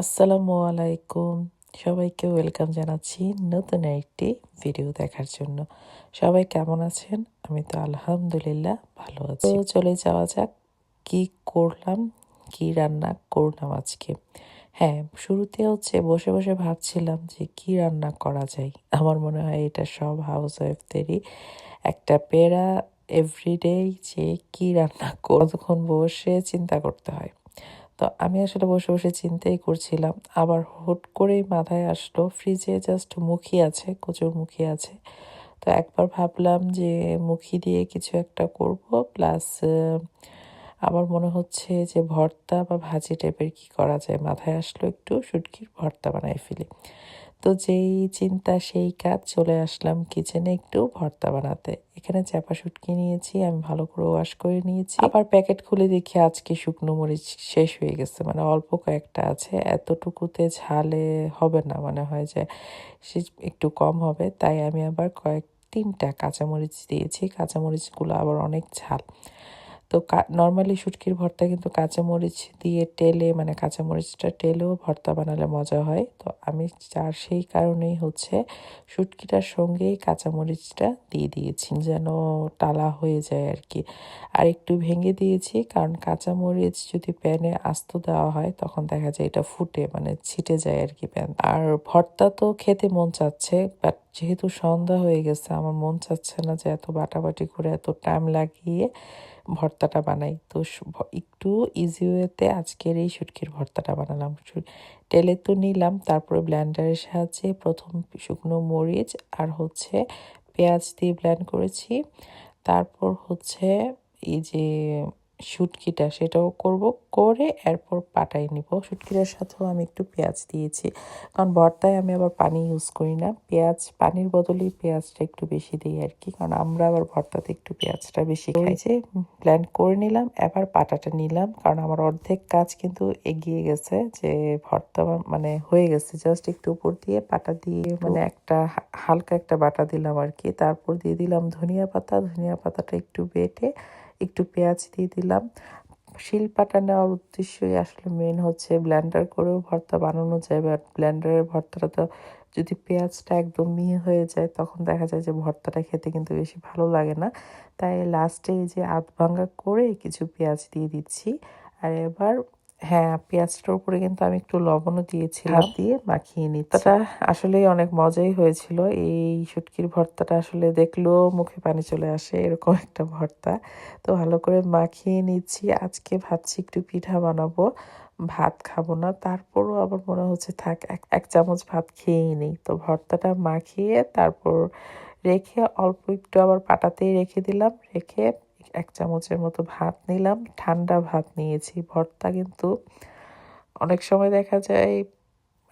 আসসালামু আলাইকুম। সবাইকে ওয়েলকাম জানাচ্ছি নতুন একটি ভিডিও দেখার জন্য। সবাই কেমন আছেন? আমি তো আলহামদুলিল্লাহ ভালো আছি। তো চলে যাওয়া যাক, কি করলাম, কি রান্না করলাম আজকে? হ্যাঁ শুরুতে হচ্ছে বসে বসে ভাবছিলাম যে কি রান্না করা যায়। আমার মনে হয় এটা সব হাউস ওয়াইফদেরই একটা পেরা এভরিডে যে কি রান্না তখন বসে চিন্তা করতে হয়। তো আমি আসলে বসে বসে চিন্তাই করছিলাম। আবার হুট করেই মাথায় আসলো, ফ্রিজে জাস্ট মুখি আছে, কচুর মুখি আছে। তো একবার ভাবলাম যে মুখি দিয়ে কিছু একটা করব প্লাস আবার মনে হচ্ছে যে ভর্তা বা ভাজি টাইপের কি করা যায়? মাথায় আসলো একটু, শুটকির ভর্তা বানাই ফেলি। তো যেই চিন্তা, সেই কাজ চলে আসলাম কিচেনে একটু ভর্তা বানাতে। এখানে চাপা শুটকি নিয়েছি, আমি ভালো করে ওয়াশ করে নিয়েছি। আবার প্যাকেট খুলে দেখি আজকে শুকনো মরিচ শেষ হয়ে গেছে মানে অল্প কয়েকটা আছে। এতটুকুতে ঝালে হবে না মানে হয় যে সে একটু কম হবে। তাই আমি আবার কয়েক তিনটা কাঁচামরিচ দিয়েছি। কাঁচামরিচগুলো আবার অনেক ঝাল। তো নর্মালি শুটকির ভর্তা কিন্তু কাঁচামরিচ দিয়ে টেলে মানে কাঁচামরিচটা টেলেও ভর্তা বানালে মজা হয়। তো আমি চার, সেই কারণেই হচ্ছে শুটকিটার সঙ্গেই কাঁচামরিচটা দিয়ে দিয়েছি যেন টালা হয়ে যায় আর কি আর একটু ভেঙে দিয়েছি কারণ কাঁচামরিচ যদি প্যানে আস্ত দেওয়া হয় তখন দেখা যায় এটা ফুটে মানে ছিটে যায় আর কি প্যান। আর ভর্তা তো খেতে মন চাচ্ছে বাট যেহেতু সন্ধ্যা হয়ে গেছে, আমার মন চাচ্ছে না যে এত বাটাবাটি করে এত টাইম লাগিয়ে ভর্তাটা বানাই। তো একটু ইজি ওয়েতে আজকের এই শুটকির ভর্তাটা বানালাম। তেলে তো নিলাম, তারপরে ব্ল্যান্ডারের সাহায্যে প্রথম শুকনো মরিচ আর হচ্ছে পেঁয়াজ দিয়ে ব্ল্যান্ড করেছি। তারপর হচ্ছে এই যে শুটকিটা সেটাও করব করে এরপর পাটাই নিব। শুটকিটার সাথেও আমি একটু পেঁয়াজ দিয়েছি। কারণ ভর্তায় আমি আবার পানি ইউজ করি না। পেঁয়াজ পানির বদলে পেঁয়াজটা একটু বেশি দিই আর কি কারণ আমরা আবার ভর্তাতে একটু পেঁয়াজটা বেশি খাই। যে প্ল্যান করে নিলাম এবার পাটাটা নিলাম। কারণ আমার অর্ধেক কাজ কিন্তু এগিয়ে গেছে যে ভর্তা মানে হয়ে গেছে। জাস্ট একটু উপর দিয়ে পাটা দিয়ে মানে একটা হালকা একটা বাটা দিলাম আর কি তারপর দিয়ে দিলাম ধনিয়া পাতা। ধনিয়া পাতাটা একটু বেটে একটু পেঁয়াজ দিয়ে দিলাম। শিল পাটা নেওয়ার উদ্দেশ্যই আসলে মেন হচ্ছে ব্ল্যান্ডার করেও ভর্তা বানানো যায় বাট ব্ল্যান্ডারের ভর্তাটা তো যদি পেঁয়াজটা একদম মিহি হয়ে যায়, তখন দেখা যায় যে ভর্তাটা খেতে কিন্তু বেশি ভালো লাগে না। তাই লাস্টে এই যে আধ ভাঙ্গা করে কিছু পেঁয়াজ দিয়ে দিচ্ছি। আর এবার হ্যাঁ পেঁয়াজটার উপরে কিন্তু আমি একটু লবণও দিয়েছিলাম। দিয়ে মাখিয়ে নিচ্ছি। তাটা আসলে অনেক মজাই হয়েছিল। এই শুটকির ভর্তাটা আসলে দেখলেও মুখে পানি চলে আসে এরকম একটা ভর্তা। তো ভালো করে মাখিয়ে নিচ্ছি। আজকে ভাবছি একটু পিঠা বানাবো। ভাত খাব না তারপরও আবার মনে হচ্ছে থাক এক এক চামচ ভাত খেয়েই নেই। তো ভর্তাটা মাখিয়ে তারপর রেখে অল্প একটু আবার পাটাতেই রেখে দিলাম। রেখে এক চামচের মতো ভাত নিলাম। ঠান্ডা ভাত নিয়েছি। ভর্তা কিন্তু অনেক সময় দেখা যায়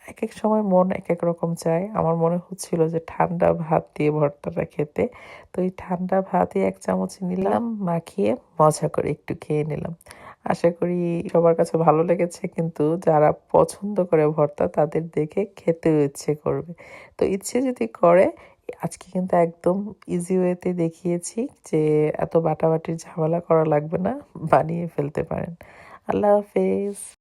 এক এক সময় মন এক এক রকম চায়। আমার মনে হচ্ছিল যে ঠান্ডা ভাত দিয়ে ভর্তাটা খেতে। তো এই ঠান্ডা ভাতই এক চামচ নিলাম, মাখিয়ে মজা করে একটু খেয়ে নিলাম। আশা করি সবার কাছে ভালো লেগেছে, কিন্তু যারা পছন্দ করে ভর্তা তাদের দেখে খেতেও ইচ্ছে করবে। তো ইচ্ছে যদি করে আজকে কিন্তু একদম ইজি ওয়েতে দেখিয়েছি যে এত বাটাবাটির ঝামেলা করা লাগবে না, বানিয়ে ফেলতে পারেন। আল্লাহ হাফেজ।